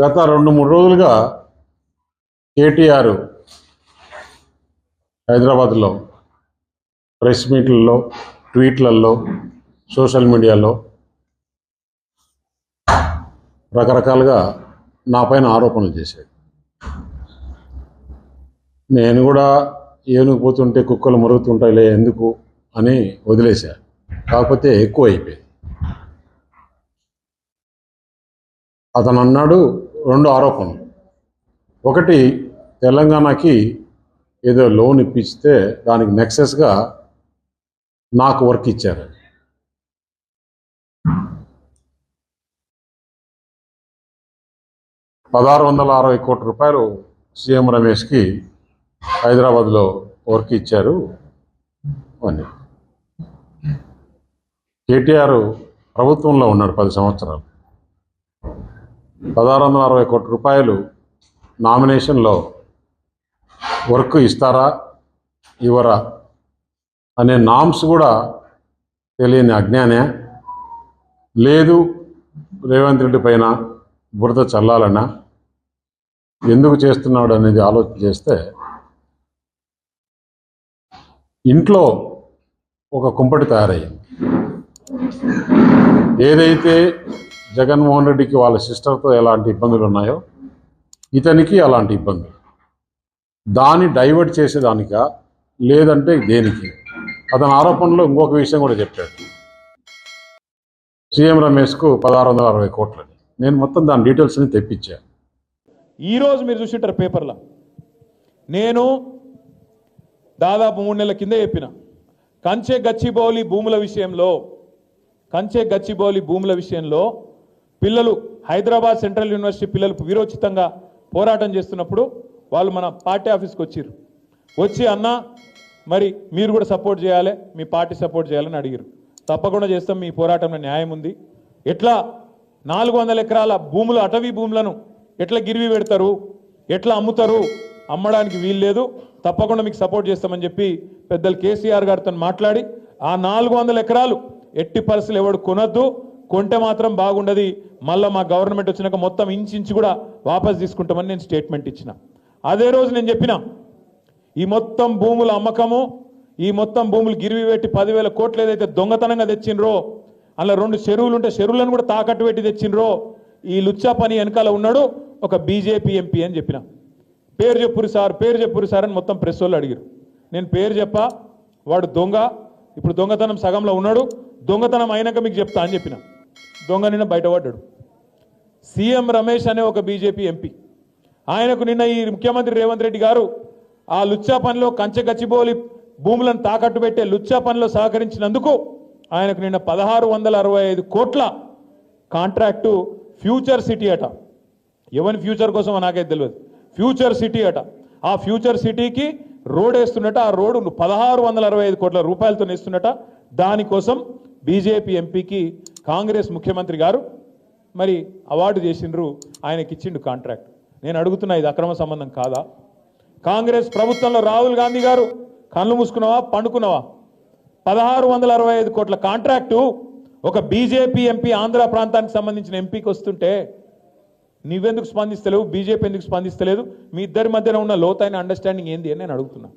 గత రెండు మూడు రోజులుగా కేటీఆర్ హైదరాబాద్లో ప్రెస్ మీట్లలో ట్వీట్లలో సోషల్ మీడియాలో రకరకాలుగా నా పైన ఆరోపణలు చేశాడు. నేను కూడా ఏనుగు పోతుంటే కుక్కలు మరుగుతుంటాయిలే ఎందుకు అని వదిలేశా. కాకపోతే ఎక్కువ అయిపోయింది అతను అన్నాడు రెండు ఆరోపణలు. ఒకటి తెలంగాణకి ఏదో లోన్ ఇప్పిస్తే దానికి నెక్సెస్గా నాకు వర్క్ ఇచ్చారు. పదహారు వందల అరవై కోట్ల రూపాయలు సీఎం రమేష్కి హైదరాబాద్లో వర్క్ ఇచ్చారు అని. కేటీఆర్ ప్రభుత్వంలో ఉన్నాడు పది సంవత్సరాలు. పదహారు వందల అరవై కోట్ల రూపాయలు నామినేషన్లో వర్క్ ఇస్తారా ఇవ్వరా అనే నామ్స్ కూడా తెలియని అజ్ఞానే. లేదు రేవంత్ రెడ్డి పైన బురద చల్లాలన్నా ఎందుకు చేస్తున్నాడు అనేది ఆలోచన చేస్తే ఇంట్లో ఒక కుంపటి తయారయ్యింది ఏదైతే జగన్మోహన్ రెడ్డికి వాళ్ళ సిస్టర్తో ఎలాంటి ఇబ్బందులు ఉన్నాయో ఇతనికి అలాంటి ఇబ్బందులు. దాన్ని డైవర్ట్ చేసేదానికా లేదంటే దేనికి? అతని ఆరోపణలో ఇంకొక విషయం కూడా చెప్పాడు. సీఎం రమేష్కు పదహారు వందల అరవై కోట్లని. నేను మొత్తం దాని డీటెయిల్స్ని తెప్పించా. ఈరోజు మీరు చూసింటారు పేపర్లో. నేను దాదాపు మూడు నెలల కింద చెప్పిన. కంచె గచ్చిబౌలి భూముల విషయంలో కంచె గచ్చిబౌలి భూముల విషయంలో పిల్లలు హైదరాబాద్ సెంట్రల్ యూనివర్సిటీ పిల్లలు వీరోచితంగా పోరాటం చేస్తున్నప్పుడు వాళ్ళు మన పార్టీ ఆఫీస్కి వచ్చారు వచ్చి అన్న మరి మీరు కూడా సపోర్ట్ చేయాలి మీ పార్టీ సపోర్ట్ చేయాలని అడిగారు తప్పకుండా చేస్తాం మీ పోరాటంలో న్యాయం ఉంది. ఎట్లా నాలుగు వందల ఎకరాల భూములు అటవీ భూములను ఎట్లా గిరివి పెడతారు? ఎట్లా అమ్ముతారు? అమ్మడానికి వీలు లేదు. తప్పకుండా మీకు సపోర్ట్ చేస్తామని చెప్పి పెద్దలు కేసీఆర్ గారితో మాట్లాడి ఆ నాలుగు వందల ఎకరాలు ఎట్టి పరిస్థితులు ఎవడు కొనద్దు. కొంటే మాత్రం బాగుండదు. మళ్ళీ మా గవర్నమెంట్ వచ్చినాక మొత్తం ఇంచు కూడా వాపస్ తీసుకుంటామని నేను స్టేట్మెంట్ ఇచ్చిన. అదే రోజు నేను చెప్పిన ఈ మొత్తం భూముల అమ్మకము ఈ మొత్తం భూములు గిరివి పెట్టి పదివేల కోట్లు ఏదైతే దొంగతనంగా తెచ్చిండ్రో అలా రెండు చెరువులు ఉంటే చెరువులను కూడా తాకట్టు పెట్టి తెచ్చిండ్రో ఈ లుచ్చా పని వెనకాల ఉన్నాడు ఒక బీజేపీ ఎంపీ అని చెప్పిన. పేరు చెప్పురు సార్ పేరు చెప్పురు సార్ అని మొత్తం ప్రెస్ వాళ్ళు అడిగారు నేను పేరు చెప్పా వాడు దొంగ ఇప్పుడు దొంగతనం సగంలో ఉన్నాడు దొంగతనం అయినాక మీకు చెప్తా అని చెప్పిన. దొంగ నిన్న బయటపడ్డాడు. సీఎం రమేష్ అనే ఒక బీజేపీ ఎంపీ. ఆయనకు నిన్న ఈ ముఖ్యమంత్రి రేవంత్ రెడ్డి గారు ఆ లుచ్చా పనిలో కంచెగచ్చిబోలి భూములను తాకట్టు పెట్టే లుచ్చా పనిలో సహకరించినందుకు ఆయనకు నిన్న పదహారు వందల అరవై ఐదు కోట్ల కాంట్రాక్టు ఫ్యూచర్ సిటీ అట. ఎవరి ఫ్యూచర్ కోసం నాకైతే తెలియదు. ఫ్యూచర్ సిటీ అట. ఆ ఫ్యూచర్ సిటీకి రోడ్ వేస్తున్నట్ట ఆ రోడ్డు పదహారు వందల అరవై ఐదు కోట్ల రూపాయలతో ఇస్తున్నట దానికోసం బీజేపీ ఎంపీకి కాంగ్రెస్ ముఖ్యమంత్రి గారు మరి అవార్డు చేసిండ్రు ఆయనకి ఇచ్చిండు కాంట్రాక్ట్. నేను అడుగుతున్నా ఇది అక్రమ సంబంధం కాదా? కాంగ్రెస్ ప్రభుత్వంలో రాహుల్ గాంధీ గారు కళ్ళు మూసుకున్నావా పండుకున్నావా? పదహారు వందల అరవై ఐదు కోట్ల కాంట్రాక్టు ఒక బీజేపీ ఎంపీ ఆంధ్ర ప్రాంతానికి సంబంధించిన ఎంపీకి వస్తుంటే నువ్వెందుకు స్పందిస్తలేవు? బీజేపీ ఎందుకు స్పందిస్తలేదు? మీ ఇద్దరి మధ్యన ఉన్న లోతైన అండర్స్టాండింగ్ ఏంది? అని నేను అడుగుతున్నా.